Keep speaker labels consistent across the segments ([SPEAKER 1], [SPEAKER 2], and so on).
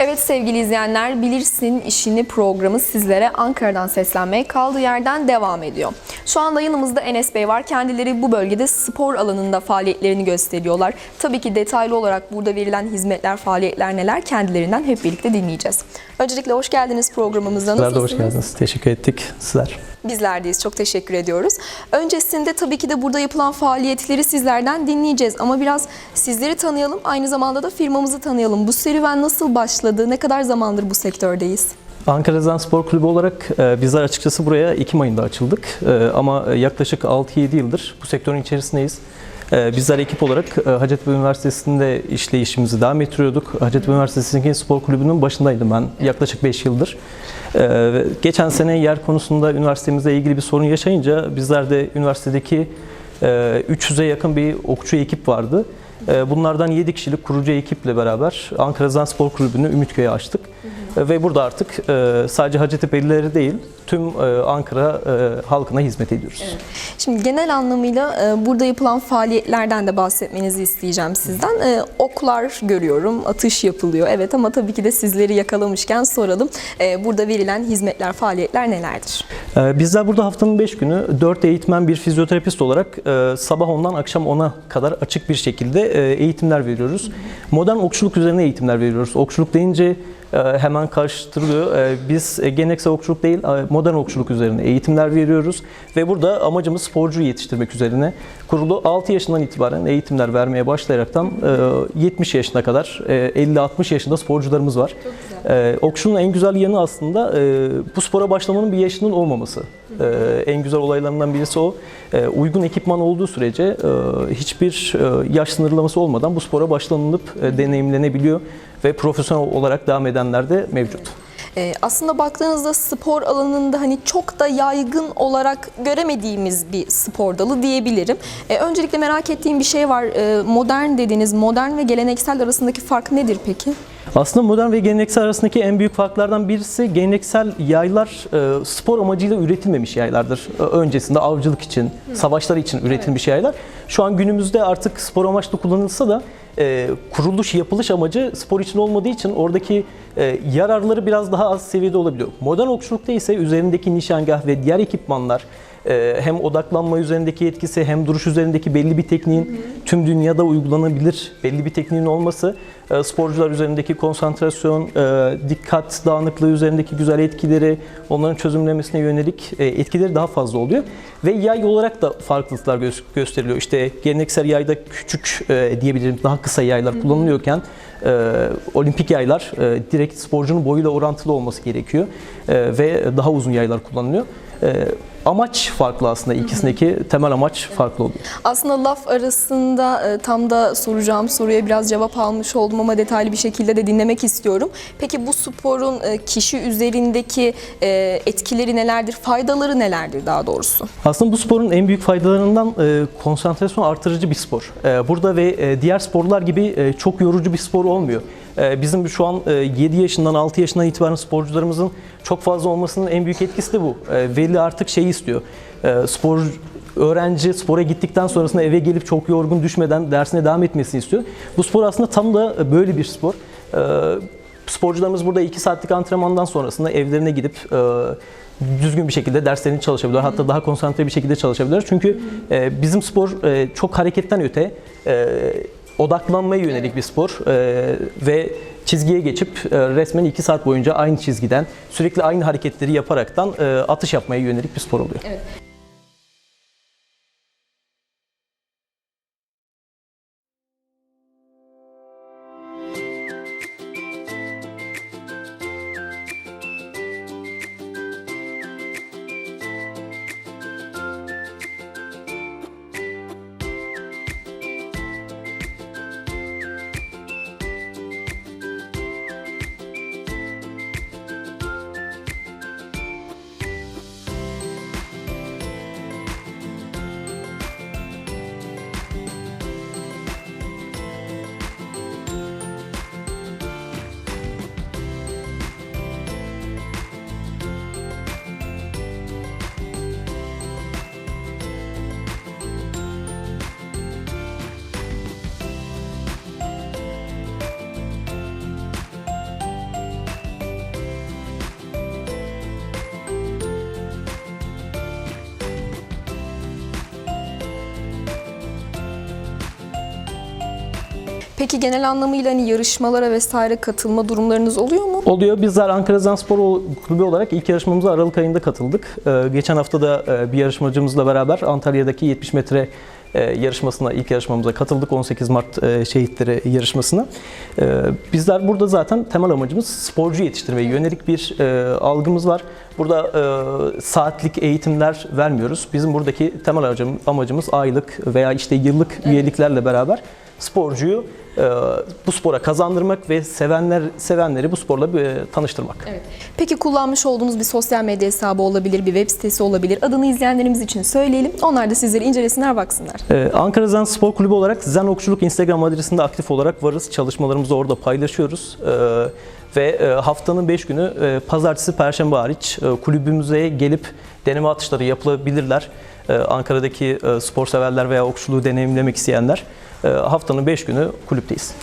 [SPEAKER 1] Evet sevgili izleyenler, Bilirsin işini programı sizlere Ankara'dan seslenmeye kaldığı yerden devam ediyor. Şu anda yanımızda Enes Bey var. Kendileri bu bölgede spor alanında faaliyetlerini gösteriyorlar. Tabii ki detaylı olarak burada verilen hizmetler, faaliyetler neler kendilerinden hep birlikte dinleyeceğiz. Öncelikle hoş geldiniz programımıza.
[SPEAKER 2] Sizler de hoş geldiniz. Teşekkür ettik. Sizler.
[SPEAKER 1] Bizlerdeyiz. Çok teşekkür ediyoruz. Öncesinde tabii ki de burada yapılan faaliyetleri sizlerden dinleyeceğiz. Ama biraz sizleri tanıyalım. Aynı zamanda da firmamızı tanıyalım. Bu serüven nasıl başladı? Ne kadar zamandır bu sektördeyiz?
[SPEAKER 2] Ankara Zen Spor Kulübü olarak e, bizler açıkçası buraya Ekim ayında açıldık. E, ama yaklaşık 6-7 yıldır bu sektörün içerisindeyiz. E, bizler ekip olarak Hacettepe Üniversitesi'nde işleyişimizi devam ettiriyorduk. Hacettepe Üniversitesi'ndeki spor kulübünün başındaydım ben yaklaşık 5 yıldır. Geçen sene yer konusunda üniversitemizle ilgili bir sorun yaşayınca bizler de üniversitedeki e, 300'e yakın bir okçu ekip vardı. E, Bunlardan 7 kişilik kurucu ekiple beraber Ankara Zen Spor Kulübü'nü Ümitköy'e açtık. E, Ve burada artık e, sadece Hacettepe'lileri değil, tüm e, Ankara e, halkına hizmet ediyoruz.
[SPEAKER 1] Şimdi genel anlamıyla burada yapılan faaliyetlerden de bahsetmenizi isteyeceğim sizden. Oklar görüyorum, atış yapılıyor. Evet ama tabii ki de sizleri yakalamışken soralım. Burada verilen hizmetler, faaliyetler nelerdir?
[SPEAKER 2] Bizler burada haftanın 5 günü 4 eğitmen bir fizyoterapist olarak sabah 10'dan akşam 10'a kadar açık bir şekilde eğitimler veriyoruz. Modern okçuluk üzerine eğitimler veriyoruz. Okçuluk deyince hemen karıştırılıyor. E, Biz e, geleneksel okçuluk değil, e, modern okçuluk üzerine eğitimler veriyoruz ve burada amacımız sporcu yetiştirmek üzerine kurulu 6 yaşından itibaren eğitimler vermeye başlayaraktan e, 70 yaşına kadar e, 50-60 yaşında sporcularımız var. E, Okçunun en güzel yanı aslında e, bu spora başlamanın bir yaşının olmaması. E, En güzel olaylarından birisi o. E, Uygun ekipman olduğu sürece e, hiçbir e, yaş sınırlaması olmadan bu spora başlanılıp e, deneyimlenebiliyor ve profesyonel olarak devam edenler de mevcut.
[SPEAKER 1] E, aslında baktığınızda spor alanında hani çok da yaygın olarak göremediğimiz bir spor dalı diyebilirim. E, öncelikle merak ettiğim bir şey var. E, modern dediniz. Modern ve geleneksel arasındaki fark nedir peki?
[SPEAKER 2] Aslında modern ve geleneksel arasındaki en büyük farklardan birisi geleneksel yaylar e, spor amacıyla üretilmemiş yaylardır. Ö- Öncesinde avcılık için, savaşlar için üretilmiş yaylar. Şu an günümüzde artık spor amaçlı kullanılsa da e, kuruluş, yapılış amacı spor için olmadığı için oradaki e, yararları biraz daha az seviyede olabiliyor. Modern okçulukta ise üzerindeki nişangah ve diğer ekipmanlar e, hem odaklanma üzerindeki etkisi hem duruş üzerindeki belli bir tekniğin tüm dünyada uygulanabilir belli bir tekniğin olması e, sporcular üzerindeki konsantrasyon, e, dikkat dağınıklığı üzerindeki güzel etkileri, onların çözümlemesine yönelik e, etkileri daha fazla oluyor. Ve yay olarak da farklılıklar gö- gösteriliyor. İşte geleneksel yayda küçük diyebilirim daha kısa yaylar kullanılıyorken olimpik yaylar direkt sporcunun boyuyla orantılı olması gerekiyor ve daha uzun yaylar kullanılıyor. Amaç farklı aslında ikisindeki temel amaç farklı oluyor.
[SPEAKER 1] Aslında laf arasında e, tam da soracağım soruya biraz cevap almış oldum ama detaylı bir şekilde de dinlemek istiyorum. Peki bu sporun e, kişi üzerindeki e, etkileri nelerdir, faydaları nelerdir daha doğrusu?
[SPEAKER 2] Aslında bu sporun en büyük faydalarından konsantrasyon artırıcı bir spor. Burada ve diğer sporlar gibi çok yorucu bir spor olmuyor. E, bizim şu an e, 7 yaşından 6 yaşından itibaren sporcularımızın çok fazla olmasının en büyük etkisi de bu. E, veli artık şeyi istiyor. E, spor öğrenci spora gittikten sonrasında eve gelip çok yorgun düşmeden dersine devam etmesini istiyor. Bu spor aslında tam da böyle bir spor. E, sporcularımız burada 2 saatlik antrenmandan sonrasında evlerine gidip e, düzgün bir şekilde derslerini çalışabilirler. Hatta daha konsantre bir şekilde çalışabilirler. Çünkü e, bizim spor e, çok hareketten öte e, odaklanmaya yönelik bir spor E, ve çizgiye geçip e, resmen 2 saat boyunca aynı çizgiden sürekli aynı hareketleri yaparaktan e, atış yapmaya yönelik bir spor oluyor.
[SPEAKER 1] Peki genel anlamıyla hani yarışmalara vesaire katılma durumlarınız oluyor mu?
[SPEAKER 2] Oluyor. Bizler Ankara Zen Spor Kulübü olarak ilk yarışmamıza Aralık ayında katıldık. Ee, geçen hafta da e, bir yarışmacımızla beraber Antalya'daki 70 metre e, yarışmasına, ilk yarışmamıza katıldık. 18 Mart e, şehitleri yarışmasına. E, bizler burada zaten temel amacımız sporcu yetiştirmeye yönelik bir algımız var. Burada saatlik eğitimler vermiyoruz. Bizim buradaki temel amacım- amacımız aylık veya işte yıllık üyeliklerle beraber sporcuyu e, bu spora kazandırmak ve sevenler sevenleri bu sporla e, tanıştırmak.
[SPEAKER 1] Evet. Peki kullanmış olduğunuz bir sosyal medya hesabı olabilir, bir web sitesi olabilir. Adını izleyenlerimiz için söyleyelim. Onlar da sizleri incelesinler, baksınlar.
[SPEAKER 2] Ee, Ankara Zen Spor Kulübü olarak Zen Okçuluk Instagram adresinde aktif olarak varız. Çalışmalarımızı orada paylaşıyoruz. Ee, ve e, haftanın 5 günü e, pazartesi, perşembe hariç e, kulübümüze gelip deneme atışları yapılabilirler. Ankara'daki spor severler veya okçuluğu deneyimlemek isteyenler haftanın 5 günü kulüpteyiz.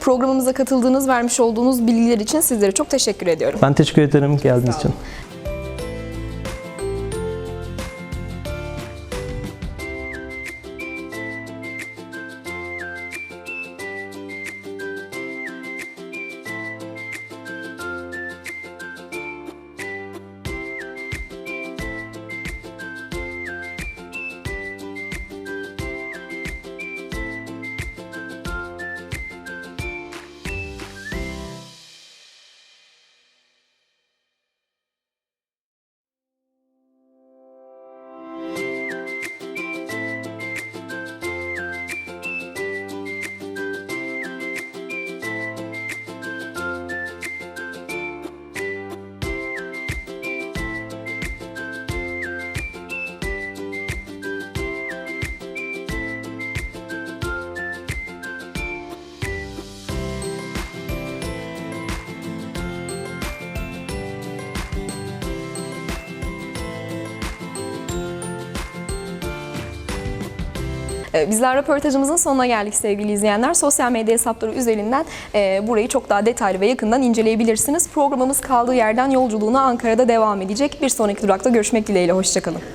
[SPEAKER 1] Programımıza katıldığınız, vermiş olduğunuz bilgiler için sizlere çok teşekkür ediyorum.
[SPEAKER 2] Ben teşekkür ederim geldiğiniz için.
[SPEAKER 1] Bizler röportajımızın sonuna geldik sevgili izleyenler. Sosyal medya hesapları üzerinden e, burayı çok daha detaylı ve yakından inceleyebilirsiniz. Programımız kaldığı yerden yolculuğuna Ankara'da devam edecek. Bir sonraki durakta görüşmek dileğiyle. Hoşçakalın.